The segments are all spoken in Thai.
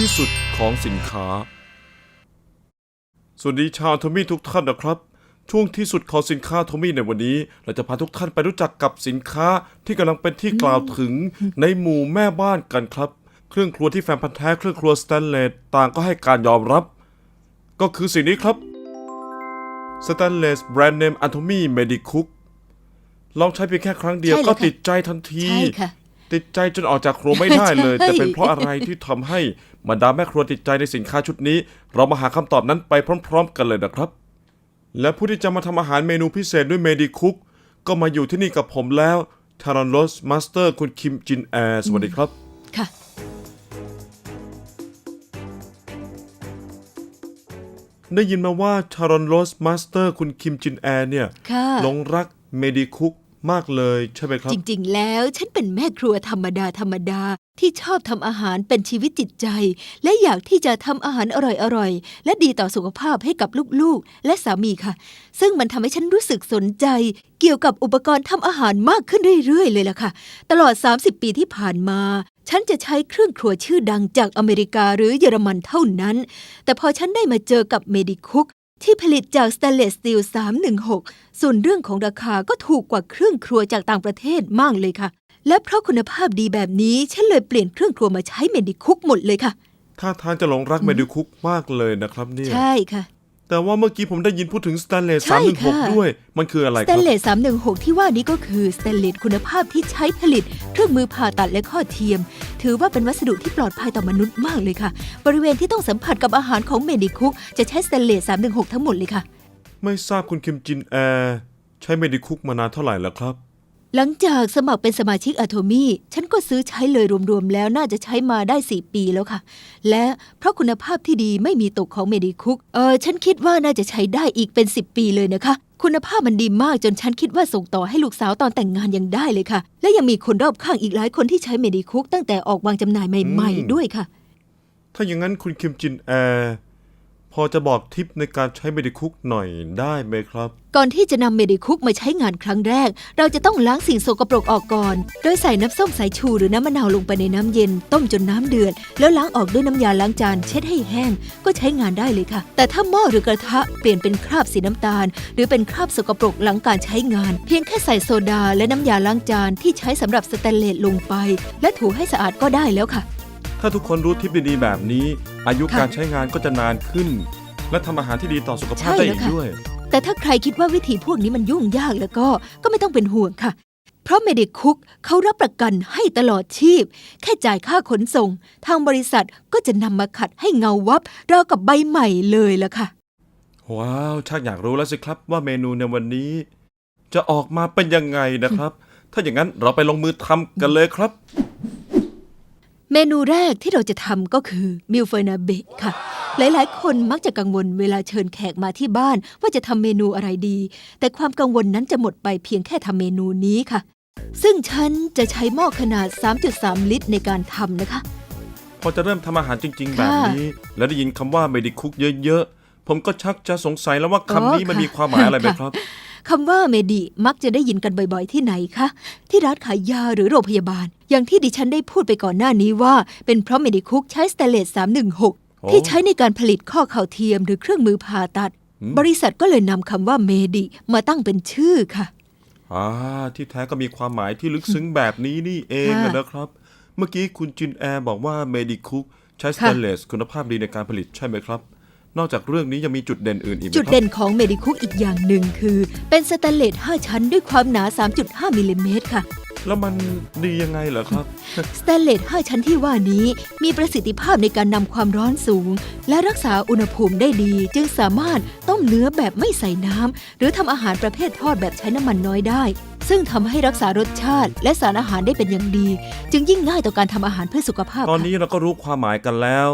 ที่สุดของสินค้า สวัสดีชาวทอมมี่ทุกท่านนะครับ ช่วงที่สุดของสินค้าทอมมี่ในวันนี้ เราจะพาทุกท่านไปรู้จักกับสินค้าที่กำลังเป็นที่กล่าวถึงในหมู่แม่บ้านกันครับ เครื่องครัวที่แฟนพันธ์แท้เครื่องครัวสแตนเลสต่างก็ให้การยอมรับ ก็คือสิ่งนี้ครับสแตนเลสแบรนด์เนมอันโทมี่เมดิคุกลองใช้เพียงแค่ครั้งเดียวใช่เลยก็ค่ะ ติดใจทันที ใช่ค่ะ ติดใจจนออกจากครัวไม่ได้เลยใช่แต่เป็นเพราะอะไรที่ทำให้บรรดาแม่ครัวติดใจในสินค้าชุดนี้ เรามาหาคำตอบนั้นไปพร้อม ๆ กันเลยนะครับ และผู้ที่จะมาทำอาหารเมนูพิเศษด้วยเมดิคุกก็มาอยู่ที่นี่กับผมแล้วทารอนโรสมาสเตอร์คุณคิมจินแอร์สวัสดีครับ ค่ะ ได้ยินมาว่าทารอนโรสมาสเตอร์คุณคิมจินแอร์เนี่ยค่ะหลงรักเมดิคุก มากเลยใช่ไหมครับ จริง ๆ แล้วฉันเป็นแม่ครัวธรรมดาธรรมดาที่ชอบทำอาหารเป็นชีวิตจิตใจ และอยากที่จะทำอาหารอร่อยๆ และดีต่อสุขภาพให้กับลูกๆ และสามีค่ะ ซึ่งมันทำให้ฉันรู้สึกสนใจ เกี่ยวกับอุปกรณ์ทำอาหารมากขึ้นเรื่อยๆ เลยล่ะค่ะ ตลอด 30 ปีที่ผ่านมา ฉันจะใช้เครื่องครัวชื่อดังจากอเมริกาหรือเยอรมันเท่านั้น แต่พอฉันได้มาเจอกับเมดิคุก ที่ผลิตจากสแตนเลสสตีล 316 ส่วนเรื่องของราคาก็ถูกกว่าเครื่องครัวจากต่างประเทศมากเลยค่ะ และเพราะคุณภาพดีแบบนี้ ฉันเลยเปลี่ยนเครื่องครัวมาใช้เมดิคุกหมดเลยค่ะถ้าทางจะหลงรักเมดิคุกมากเลยนะครับเนี่ย ใช่ค่ะ แต่ว่าเมื่อกี้ผมได้ยินพูดถึงสแตนเลสใช่ค่ะ316ด้วย มันคืออะไรสคแตรับ นเลส316 ที่ว่านี้ก็คือสแตนเลสคุณภาพที่ใช้ผลิต เครื่องมือผ่าตัดและข้อเทียม ถือว่าเป็นวัสดุที่ปลอดภัยต่อมนุษย์มากเลยค่ะ บริเวณที่ต้องสัมผัสกับอาหารของเมดิคุก จะใช้สแตนเลส316 ทั้งหมดเลยค่ะ ไม่ทราบคุณคิมจินแอร์ใช้เมดิคุกมานานเท่าไหร่แล้วครับ หลังจากสมัครเป็นสมาชิกอะโทมี่ ฉันก็ซื้อใช้เลยรวมๆ แล้วน่าจะใช้มาได้ 4 ปีแล้วค่ะ และเพราะคุณภาพที่ดีไม่มีตกของเมดิคุก เออฉันคิดว่าน่าจะใช้ได้อีกเป็น 10 ปีเลยนะคะ คุณภาพมันดีมากจนฉันคิดว่าส่งต่อให้ลูกสาวตอนแต่งงานยังได้เลยค่ะ และยังมีคนรอบข้างอีกหลายคนที่ใช้เมดิคุกตั้งแต่ออกวางจำหน่ายใหม่ ๆ ด้วยค่ะ ถ้าอย่างนั้นคุณคิมจินแอร์ พอจะบอกทิปในการใช้เมดิคุกหน่อยได้ไหมครับ ก่อนที่จะนำเมดิคุกมาใช้งานครั้งแรก เราจะต้องล้างสิ่งสกปรกออกก่อน โดยใส่น้ำส้มสายชูหรือน้ำมะนาวลงไปในน้ำเย็น ต้มจนน้ำเดือด แล้วล้างออกด้วยน้ำยาล้างจานเช็ดให้แห้ง ก็ใช้งานได้เลยค่ะ แต่ถ้าหม้อหรือกระทะเปลี่ยนเป็นคราบสีน้ำตาล หรือเป็นคราบสกปรกหลังการใช้งาน เพียงแค่ใส่โซดา และน้ำยาล้างจานที่ใช้สำหรับสแตนเลสลงไป และถูให้สะอาดก็ได้แล้วค่ะถ้าทุกคนรู้ทิปดีๆแบบนี้ อายุค่ะการใช้งานก็จะนานขึ้น และทำอาหารที่ดีต่อสุขภาพใช่ได้แล้วอีกค่ะด้วย แต่ถ้าใครคิดว่าวิธีพวกนี้มันยุ่งยากแล้วก็ก็ไม่ต้องเป็นห่วงค่ะ เพราะเมดิคุกเขารับประกันให้ตลอดชีพ แค่จ่ายค่าขนส่ง ทางบริษัทก็จะนำมาขัดให้เงาวับราวกับใบใหม่เลยละค่ะ ว้าวชักอยากรู้แล้วสิครับว่าเมนูในวันนี้ จะออกมาเป็นยังไงนะครับ ถ้าอย่างนั้นเราไปลงมือทำกันเลยครับ เมนูแรกที่เราจะทำก็คือมิลเฟอร์นาเบะค่ะ หลายๆ คนมักจะกังวลเวลาเชิญแขกมาที่บ้าน ว่าจะทำเมนูอะไรดี แต่ความกังวลนั้นจะหมดไปเพียงแค่ทำเมนูนี้ค่ะ ซึ่งฉันจะใช้หม้อขนาด 3.3 ลิตรในการทำนะคะ พอจะเริ่มทำอาหารจริง ๆ แบบค่ะนี้ แล้วได้ยินคำว่าเมดิคุกเยอะ ๆ ผมก็ชักจะสงสัยแล้วว่าคำนี้อ๋อมันค่ะมีความหมายอะไรไหมค่ะครับ คำว่าเมดิมักจะได้ยินกันบ่อยๆ ที่ไหนคะ ที่ร้านขายยาหรือโรงพยาบาล อย่างที่ดิฉันได้พูดไปก่อนหน้านี้ว่า เป็นเพราะเมดิคุกใช้สเตนเลสโอ้316 ที่ใช้ในการผลิตข้อเข่าเทียมหรือเครื่องมือผ่าตัดอืมบริษัทก็เลยนำคำว่าเมดิมาตั้งเป็นชื่อค่ะอ่าที่แท้ก็มีความหมายที่ลึกซึ้งแบบนี้นี่เองค่ะอะนะครับ เมื่อกี้คุณจินแอร์บอกว่าเมดิคุกใช้สค่ะแตนเลสคุณภาพดีในการผลิตใช่ไหมครับ นอกจากเรื่องนี้ยังมีจุดเด่นอื่นอีกไหมจุดครับเด่นของเมดิคุกอีกอย่างหนึ่งคือ เป็นสแตนเลส5 ชั้นด้วยความหนา 3.5 มิลลิเมตรค่ะ แล้วมันดียังไงเหรอครับ สแตนเลส5ชั้นที่ว่านี้มีประสิทธิภาพในการนำความร้อนสูง และรักษาอุณหภูมิได้ดี จึงสามารถต้มเนื้อแบบไม่ใส่น้ำ หรือทำอาหารประเภททอดแบบใช้น้ำมันน้อยได้ ซึ่งทำให้รักษารสชาติ และสารอาหารได้เป็นอย่างดี จึงยิ่งง่ายต่อการทำอาหารเพื่อสุขภาพตอนค่ะ นี้เราก็รู้ความหมายกันแล้ว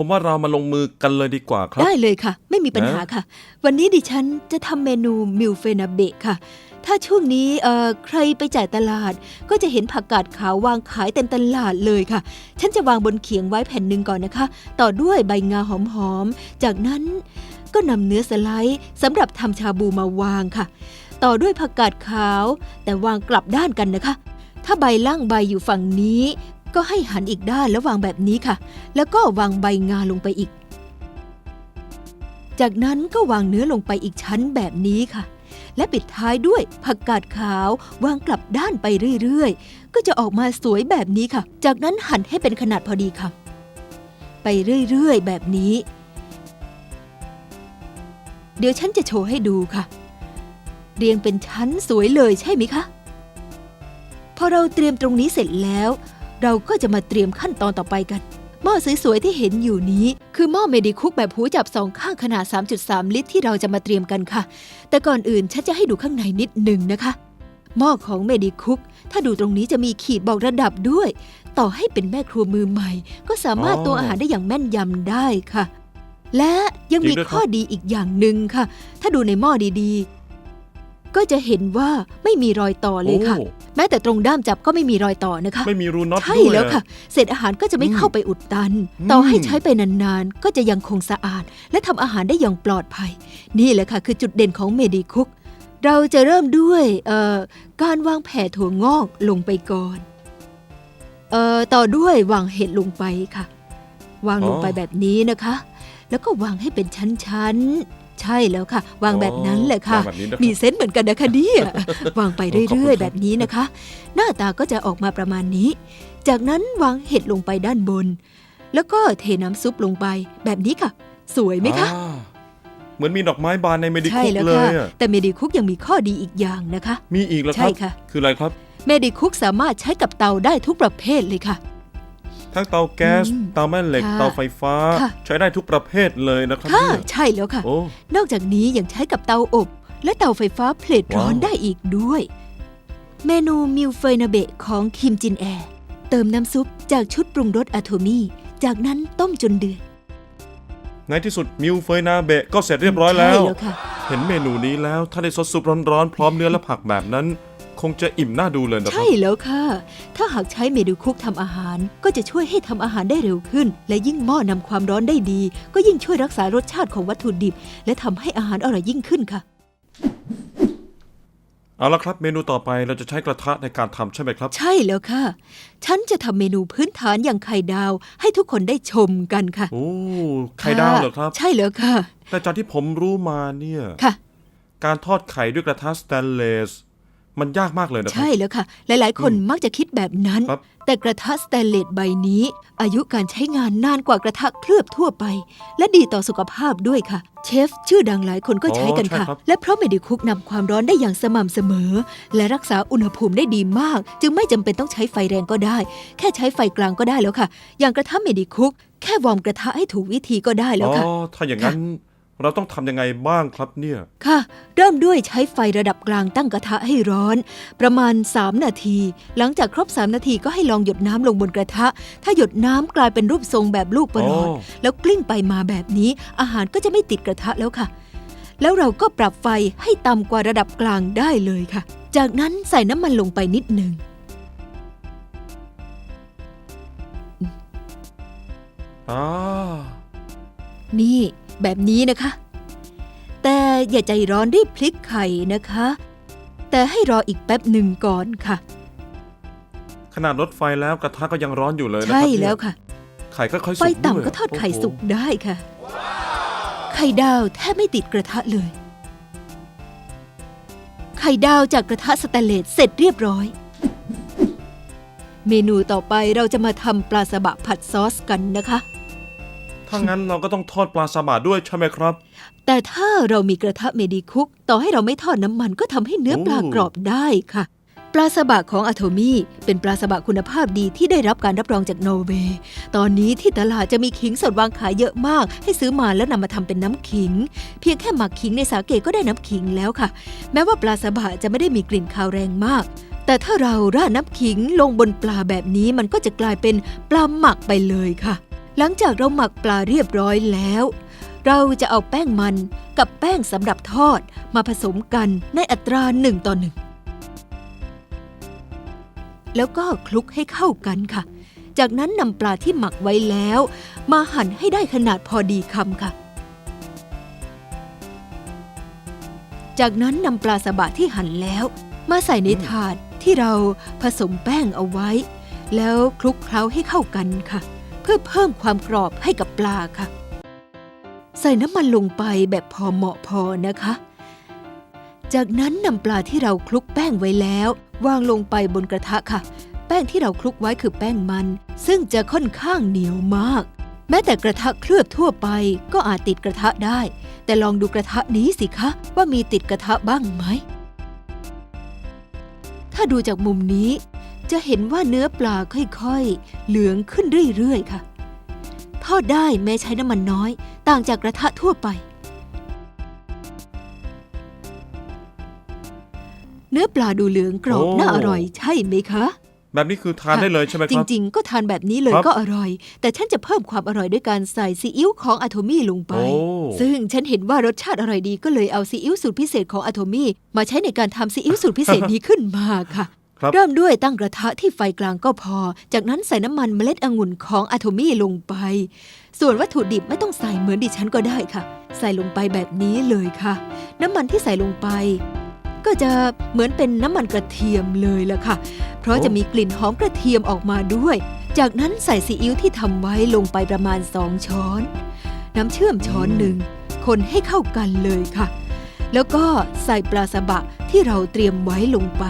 ผมว่าเรามาลงมือกันเลยดีกว่าครับ ได้เลยค่ะ ไม่มีปัญหาค่ะ วันนี้ดิฉันจะทำเมนูมิลเฟนาเบะค่ะ ถ้าช่วงนี้เอ่อใครไปจ่ายตลาด ก็จะเห็นผักกาดขาววางขายเต็มตลาดเลยค่ะ ฉันจะวางบนเขียงไว้แผ่นหนึ่งก่อนนะคะ ต่อด้วยใบงาหอมๆ จากนั้นก็นำเนื้อสไลด์สำหรับทำชาบูมาวางค่ะ ต่อด้วยผักกาดขาว แต่วางกลับด้านกันนะคะ ถ้าใบล่างใบอยู่ฝั่งนี้ ก็ให้หันอีกด้านแล้ววางแบบนี้ค่ะ แล้วก็วางใบงาลงไปอีก จากนั้นก็วางเนื้อลงไปอีกชั้นแบบนี้ค่ะ และปิดท้ายด้วยผักกาดขาววางกลับด้านไปเรื่อยๆ ก็จะออกมาสวยแบบนี้ค่ะ จากนั้นหั่นให้เป็นขนาดพอดีค่ะ ไปเรื่อยๆ แบบนี้ เดี๋ยวฉันจะโชว์ให้ดูค่ะ เรียงเป็นชั้นสวยเลยใช่ไหมคะพอเราเตรียมตรงนี้เสร็จแล้ว เราก็จะมาเตรียมขั้นตอนต่อไปกัน หม้อสวยๆที่เห็นอยู่นี้ คือหม้อเมดิคุกแบบหูจับสองข้างขนาด 3.3 ลิตรที่เราจะมาเตรียมกันค่ะ แต่ก่อนอื่นฉันจะให้ดูข้างในนิดหนึ่งนะคะหม้อของเมดิคุก ถ้าดูตรงนี้จะมีขีดบอกระดับด้วย ต่อให้เป็นแม่ครัวมือใหม่ ก็สามารถอ๋อตวงอาหารได้อย่างแม่นยำได้ค่ะ และยังมีจริงด้วยครับข้อดีอีกอย่างหนึ่งค่ะ ถ้าดูในหม้อดีๆ ก็จะเห็นว่าไม่มีรอยต่อเลยค่ะ โอ้ แม้แต่ตรงด้ามจับก็ไม่มีรอยต่อนะคะ ไม่มีรูน็อตใช่ด้วย แล้วอะค่ะ เศษอาหารก็จะไม่อืมเข้าไปอุดตัน อืม ต่อให้ใช้ไปนานๆ ก็จะยังคงสะอาด และทำอาหารได้อย่างปลอดภัย นี่แหละค่ะ คือจุดเด่นของเมดิคุก เราจะเริ่มด้วยเอ่อการวางแผ่ถั่วงอกลงไปก่อนเอ่อต่อด้วยวางเห็ดลงไปค่ะ วางลงไปแบบนี้นะคะ แล้วก็วางให้เป็นชั้นๆ ใช่แล้วค่ะ วางแบบนั้นแหละค่ะวางแบบนี้นะครับมีเซนส์เหมือนกันนะคะเนี่ยวางไปขอบคุณเรื่อยครับๆแบบนี้นะคะ หน้าตาก็จะออกมาประมาณนี้ จากนั้นวางเห็ดลงไปด้านบน แล้วก็เทน้ำซุปลงไปแบบนี้ค่ะ สวยไหมคะอ่าเหมือนมีดอกไม้บานในเมดิใช่คุกแล้วเลค่ะยอะแต่เมดิคุกยังมีข้อดีอีกอย่างนะคะ มีอีกแล้วคใช่รับค่ะคืออะไรครับ เมดิคุกสามารถใช้กับเตาได้ทุกประเภทเลยค่ะ ทั้งเตาแก๊สอืมเตาแม่เหล็ก ค่ะเตาไฟฟ้า ค่ะ ใช้ได้ทุกประเภทเลยนะครับค่ะเนี่ยใช่แล้วค่ะ โอ้ นอกจากนี้ยังใช้กับเตาอบ และเตาไฟฟ้าเพลทร้อนว้าว ได้อีกด้วย เมนูมิลเฟยนาเบะของคิมจินแอร์เติมน้ำซุปจากชุดปรุงรสอะโทมี่จากนั้นต้มจนเดือดในที่สุดมิวเฟยนาเบะก็เสร็จเรียบร้อยแล้ว ใช่แล้วค่ะ เห็นเมนูนี้แล้วถ้าได้ซดซุปร้อนๆพร้อมเนื้อและผักแบบนั้น คงจะอิ่มน่าดูเลยนะครัใช่บแล้วค่ะ ถ้าหากใช้เมนูคุกทำอาหาร ก็จะช่วยให้ทำอาหารได้เร็วขึ้น และยิ่งหม้อนำความร้อนได้ดี ก็ยิ่งช่วยรักษารสชาติของวัตถุดิบ และทำให้อาหารอร่อยยิ่งขึ้นค่ะ เอาละครับ เมนูต่อไปเราจะใช้กระทะในการทำใช่ไหมครับ ใช่แล้วค่ะ ฉันจะทำเมนูพื้นฐานอย่างไข่ดาว ให้ทุกคนได้ชมกันค่ะโอ้ไข่ดาวเหรอครับใช่แล้วค่ะ แต่จากที่ผมรู้มาเนี่ย ค่ะ การทอดไข่ด้วยกระทะสแตนเลส มันยากมากเลยนะครัใช่แล้วค่ะ หลายๆ คนมักจะคิดแบบนั้น ครับ แต่กระทะสแตนเลสใบนี้ อายุการใช้งานนานกว่ากระทะเคลือบทั่วไป และดีต่อสุขภาพด้วยค่ะ เชฟชื่อดังหลายคนก็ใช้กันค่ะ อ๋อใช่ครับ และเพราะเมดิคุกนำความร้อนได้อย่างสม่ำเสมอ และรักษาอุณหภูมิได้ดีมาก จึงไม่จำเป็นต้องใช้ไฟแรงก็ได้ แค่ใช้ไฟกลางก็ได้แล้วค่ะ อย่างกระทะเมดิคุก แค่วอร์มกระทะให้ถูกวิธีก็ได้แล้วอ๋อค่ะ ถ้าอย่างนั้น เราต้องทำยังไงบ้างครับเนี่ย ค่ะ เริ่มด้วยใช้ไฟระดับกลางตั้งกระทะให้ร้อน ประมาณ 3 นาที หลังจากครบ 3 นาทีก็ให้ลองหยดน้ำลงบนกระทะ ถ้าหยดน้ำกลายเป็นรูปทรงแบบลูกประหลอด อ๋อ แล้วกลิ้งไปมาแบบนี้ อาหารก็จะไม่ติดกระทะแล้วค่ะ แล้วเราก็ปรับไฟให้ต่ำกว่าระดับกลางได้เลยค่ะ จากนั้นใส่น้ำมันลงไปนิดหนึ่ง อ่านี่ แบบนี้นะคะ แต่อย่าใจร้อนรีบพลิกไข่นะคะ แต่ให้รออีกแป๊บหนึ่งก่อนค่ะ ขนาดลดไฟแล้วกระทะก็ยังร้อนอยู่เลยนะคใช่รับเนี่ยแล้วค่ะ ไข่ก็ค่อยสุไฟกด้วยต่ำก็ทอดไข่โโหสุกได้ค่ะ ไข่ดาวแทบไม่ติดกระทะเลย ไข่ดาวจากกระทะสแตนเลสเสร็จเรียบร้อย เมนูต่อไปเราจะมาทำปลาสบะผัดซอสกันนะคะ ถ้างั้นเราก็ต้องทอดปลาซาบะด้วยใช่ไหมครับ แต่ถ้าเรามีกระทะเมดิคุก ต่อให้เราไม่ทอดน้ำมันก็ทำให้เนื้อปลากรอบได้ค่ะ ปลาสบะของอะโทมี่เป็นปลาสบะคุณภาพดีที่ได้รับการรับรองจากนอร์เวย์ ตอนนี้ที่ตลาดจะมีขิงสดวางขายเยอะมาก ให้ซื้อมาแล้วนำมาทำเป็นน้ำขิง เพียงแค่หมักขิงในสาเกก็ได้น้ำขิงแล้วค่ะ แม้ว่าปลาสบะจะไม่ได้มีกลิ่นคาวแรงมากแต่ถ้าเราราดน้ำขิงลงบนปลาแบบนี้มันก็จะกลายเป็นปลาหมักไปเลยค่ะ หลังจากเราหมักปลาเรียบร้อยแล้ว เราจะเอาแป้งมันกับแป้งสำหรับทอดมาผสมกันในอัตราหนึ่งต่อหนึ่งแล้วก็คลุกให้เข้ากันค่ะ จากนั้นนำปลาที่หมักไว้แล้ว มาหั่นให้ได้ขนาดพอดีคำค่ะ จากนั้นนำปลาสบะที่หั่นแล้ว มาใส่ในถาดที่เราผสมแป้งเอาไว้ แล้วคลุกเคล้าให้เข้ากันค่ะ พื่อเพิ่มความกรอบให้กับปลาค่ะ ใส่น้ำมันลงไปแบบพอเหมาะพอนะคะ จากนั้นนำปลาที่เราคลุกแป้งไว้แล้ว วางลงไปบนกระทะค่ะ แป้งที่เราคลุกไว้คือแป้งมัน ซึ่งจะค่อนข้างเหนียวมาก แม้แต่กระทะเคลือบทั่วไปก็อาจติดกระทะได้ แต่ลองดูกระทะนี้สิคะ ว่ามีติดกระทะบ้างไหมถ้าดูจากมุมนี้ จะเห็นว่าเนื้อปลาค่อยๆ เหลืองขึ้นเรื่อยๆ ค่ะ ทอดได้แม้ใช้น้ำมันน้อย ต่างจากกระทะทั่วไป เนื้อปลาดูเหลืองกรอบโอ้ น่าอร่อยใช่ไหมคะ แบบนี้คือทานได้เลยใช่ไหมจครับ ริงๆ ก็ทานแบบนี้เลยครับก็อร่อย แต่ฉันจะเพิ่มความอร่อยด้วยการใส่ซีอิ๊วของอะโทมี่ลงไป โอ้ ซึ่งฉันเห็นว่ารสชาติอร่อยดีก็เลยเอาซีอิ๊วสูตรพิเศษของอะโทมี่มาใช้ในการทำซีอิ๊วสูตรพิเศษนี้ขึ้นมาค่ะครับ เริ่มด้วยตั้งกระทะที่ไฟกลางก็พอ จากนั้นใส่น้ำมันเมล็ดองุ่นของอะโทมี่ลงไป ส่วนวัตถุดิบไม่ต้องใส่เหมือนดิฉันก็ได้ค่ะ ใส่ลงไปแบบนี้เลยค่ะ น้ำมันที่ใส่ลงไป ก็จะเหมือนเป็นน้ำมันกระเทียมเลยล่ะค่ะ เพราะจะมีกลิ่นหอมกระเทียมออกมาด้วย จากนั้นใส่ซีอิ๊วที่ทำไว้ลงไปประมาณสองช้อน น้ำเชื่อมช้อนหนึ่ง คนให้เข้ากันเลยค่ะ แล้วก็ใส่ปลาสบะที่เราเตรียมไว้ลงไป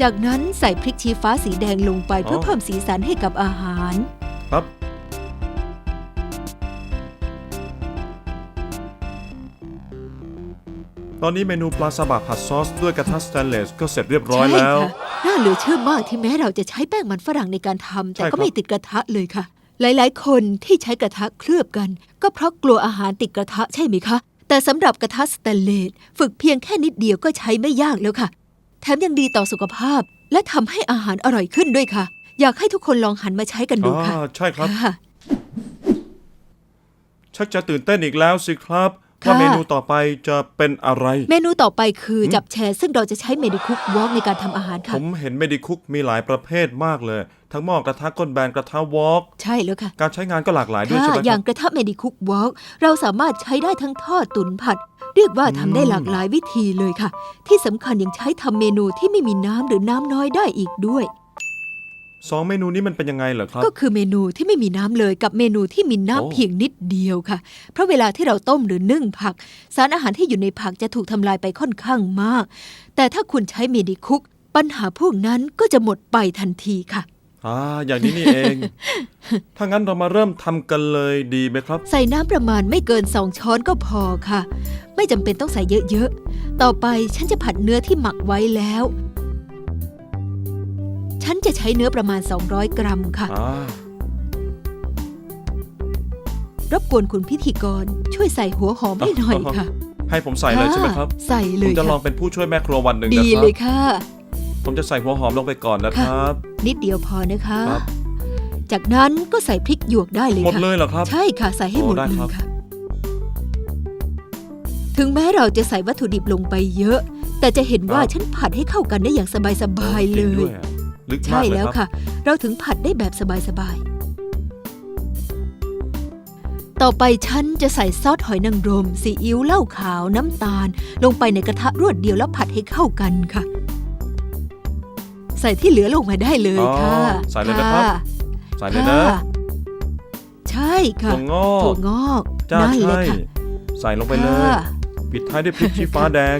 จากนั้นใส่พริกชี้ฟ้าสีแดงลงไปเพื่ออ๋อเพิ่มสีสันให้กับอาหาร ครับ ตอนนี้เมนูปลาซาบะผัดซอสด้วยกระทะสแตนเลสก็เสร็จเรียบร้อยใช่แล้วค่ะน่าเหลือเชื่อมากที่แม้เราจะใช้แป้งมันฝรั่งในการทำแต่ใช่ครัก็บ ไม่ติดกระทะเลยค่ะ หลายๆ คนที่ใช้กระทะเคลือบกัน ก็เพราะกลัวอาหารติดกระทะใช่ไหมคะ แต่สำหรับกระทะสแตนเลสฝึกเพียงแค่นิดเดียวก็ใช้ไม่ยากแล้วค่ะ แถมยังดีต่อสุขภาพ และทำให้อาหารอร่อยขึ้นด้วยค่ะ อยากให้ทุกคนลองหันมาใช้กันดูอ่าค่ะใช่ครับ ค่ะ ชักจะตื่นเต้นอีกแล้วสิครับค่ะ ว่าเมนูต่อไปจะเป็นอะไร เมนูต่อไปคือจับแชร์ซึ่งเราจะใช้เมดิคุกวอล์กในการทำอาหารผค่ะ มเห็นเมดิคุกมีหลายประเภทมากเลย ทั้งหม้อกระทะก้นแบนกระทะวอล์กใช่แล้วค่ะ การใช้งานก็หลากหลายด้วยค่ะใช่ไหมอคย่ารังบกระทะเมดิคุกวอล์กเราสามารถใช้ได้ทั้งทอดตุ๋นผัด เรียกว่าทำได้อืมหลากหลายวิธีเลยค่ะ ที่สำคัญยังใช้ทำเมนูที่ไม่มีน้ำหรือน้ำน้อยได้อีกด้วย สองเมนูนี้มันเป็นยังไงเหรอครับ ก็คือเมนูที่ไม่มีน้ำเลยกับเมนูที่มีโอ้น้ำเพียงนิดเดียวค่ะ เพราะเวลาที่เราต้มหรือนึ่งผัก สารอาหารที่อยู่ในผักจะถูกทำลายไปค่อนข้างมาก แต่ถ้าคุณใช้เมดิคุก ปัญหาพวกนั้นก็จะหมดไปทันทีค่ะ อ่าอย่างนี้นี่เอง ถ้างั้นเรามาเริ่มทำกันเลยดีไหมครับ ใส่น้ำประมาณไม่เกินสองช้อนก็พอค่ะ ไม่จำเป็นต้องใส่เยอะๆ ต่อไปฉันจะผัดเนื้อที่หมักไว้แล้ว ฉันจะใช้เนื้อประมาณ 200 กรัมค่ะอ่ารบกวนคุณพิธีกรช่วยใส่หัวหอมให้หน่อยค่ะ ให้ผมใส่เลยใช่ไหมครับ ใส่เลผมยจะลองค่ะเป็นผู้ช่วยแม่ครัววันหนึ่งนะดีครัเลบยค่ะ ผมจะใส่หัวหอมลงไปก่อนนะครับ นิดเดียวพอนะคะ ครับ จากนั้นก็ใส่พริกหยวกได้เลยหมดค่ะเลยเหรอครับ ใช่ค่ะ ใส่ให้หมดโอ้ได้เลครัยบค่ะ ถึงแม้เราจะใส่วัตถุดิบลงไปเยอะ แต่จะเห็นว่าฉันผัดให้เข้ากันได้อย่างสบายๆเลจริงยด้วยอะลึกมาใช่กเลยแล้วครับ ค่ะ เราถึงผัดได้แบบสบายๆ ต่อไปฉันจะใส่ซอสหอยนางรมซีอิ๊วเหล้าขาวน้ำตาล ลงไปในกระทะรวดเดียวแล้วผัดให้เข้ากันค่ะ ใส่ที่เหลือลงมาได้เลยค่ะอ๋อใส่เลยนะครับ ใส่เลยนะค่ะใช่ค่ะถั่วงอถั่วกงอกจ้านั่นเลใช่ยค่ะใส่ลงไปเลยค่ะปิดท้ายด้วยพริกชี้ฟ้าแดง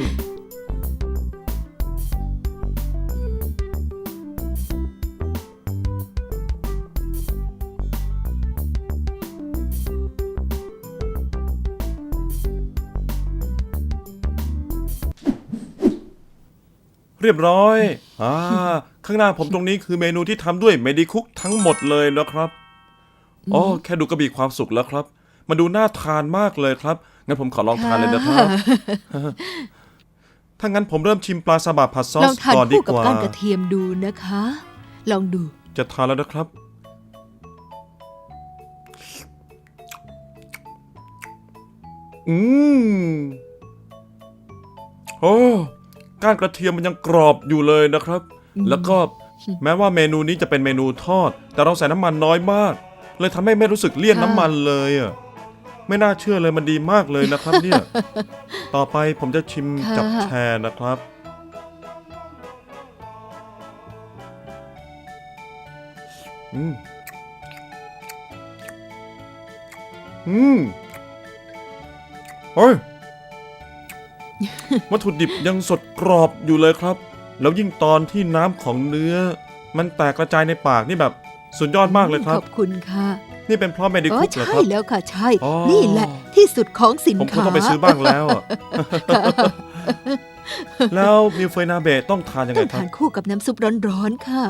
เรียบร้อย อ่า ข้างหน้าผมตรงนี้คือเมนูที่ทำด้วยเมดิคุกทั้งหมดเลยนะครับอ๋อแค่ดูก็มีความสุขแล้วครับ มันดูน่าทานมากเลยครับ งั้นผมขอลองทานเลยนะครับ ถ้างั้นผมเริ่มชิมปลาซาบะผัดซอลสองทานก่อนดีคู่กับกว่า ก้านกระเทียมดูนะคะ ลองดู จะทานแล้วนะครับ อืม โอ้ ก้านกระเทียมมันยังกรอบอยู่เลยนะครับ แล้วก็แม้ว่าเมนูนี้จะเป็นเมนูทอด แต่เราใส่น้ำมันน้อยมาก เลยทำให้ไม่รู้สึกเลี่ยนน้ำมันเลยอะไม่น่าเชื่อเลยมันดีมากเลยนะครับ เนี่ย ต่อไปผมจะชิมจับแชร์นะครับ อืม อืมเฮ้ยวัตถุดิบยังสดกรอบอยู่เลยครับ แล้วยิ่งตอนที่น้ำของเนื้อ มันแตกกระจายในปากนี่แบบสุดยอดมากเลยครับขอบคุณค่ะนี่เป็นเพราะเมดิอ๋อคุกเหรอใช่ครับ แล้วค่ะใช่ อ๋อ นี่แหละที่สุดของสินผมคงค้าต้องไปซื้อบ้างแล้วอะแล้วมิวเฟยนาเบะต้องทานยังต้ไงองครัทาบนคู่กับน้ำซุปร้อนๆค่ะ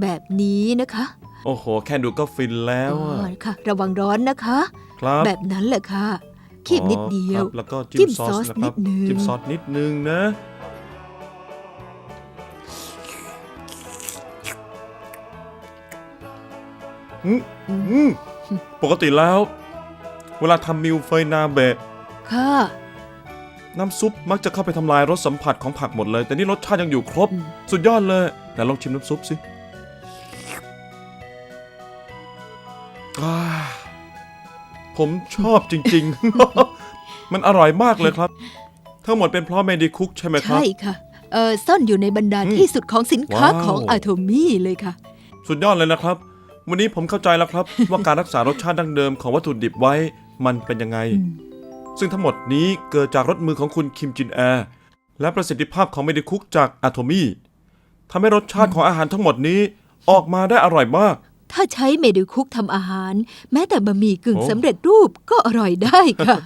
แบบนี้นะคะโอ้โห แค่ดูก็ฟินแล้วอ๋ออะค่ะ ระวังร้อนนะคะ ครับแบบนั้นแหละค่ะคีบนิดเดียวอ๋อครับแล้วก็จิ้จิ้มมซอซอสสนะครับนิดนึง จิ้มซอสนิดนึงนะ อืมอืมปกติแล้ว เวลาทำมิลเฟยนาเบะค่ะ น้ำซุปมักจะเข้าไปทำลายรสสัมผัสของผักหมดเลย แต่นี่รสชาติยังอยู่ครบอืมสุดยอดเลยแต่ลองชิมน้ำซุปสิอ่าผมชอบจริง ๆ มันอร่อยมากเลยครับ ทั้งหมดเป็นเพราะเมดิคุกใช่ไหมครับ ใช่ค่ะ เออซ่อนอยู่ในบรรดาอืมที่สุดของสินค้าว้าว ของอาโทมี่เลยค่ะ สุดยอดเลยนะครับ วันนี้ผมเข้าใจแล้วครับ ว่าการรักษารสชาติดั้งเดิมของวัตถุดิบไว้มันเป็นยังไงอืมซึ่งทั้งหมดนี้เกิดจากรสมือของคุณคิมจินแอร์และประสิทธิภาพของเมดิคุกจากอะโทมี่ทำให้รสชาติของอาหารทั้งหมดนี้ออกมาได้อร่อยมาก ถ้าใช้เมดูคุกทำอาหาร แม้แต่บะหมี่กึ่งโอ้ สำเร็จรูปก็อร่อยได้ค่ะ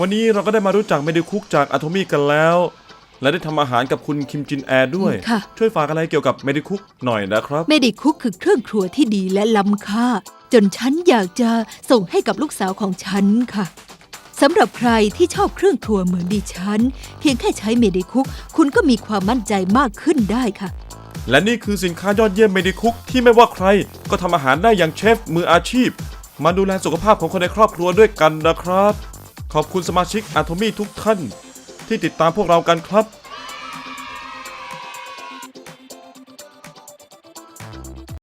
วันนี้เราก็ได้มารู้จักเมดิคุกจากอะโทมี่กันแล้ว และได้ทำอาหารกับคุณคิมจินแอร์ด้วย ค่ะ ช่วยฝากอะไรเกี่ยวกับเมดิคุกหน่อยนะครับ เมดิคุกคือเครื่องครัวที่ดีและล้ำค่า จนฉันอยากจะส่งให้กับลูกสาวของฉันค่ะสำหรับใครที่ชอบเครื่องครัวเหมือนดิฉัน เพียงแค่ใช้เมดิคุก คุณก็มีความมั่นใจมากขึ้นได้ค่ะ และนี่คือสินค้ายอดเยี่ยมเมดิคุกที่ไม่ว่าใคร ก็ทำอาหารได้อย่างเชฟมืออาชีพ มาดูแลสุขภาพของคนในครอบครัวด้วยกันนะครับ ขอบคุณสมาชิกอะโทมี่ทุกท่าน ที่ติดตามพวกเรากันครับ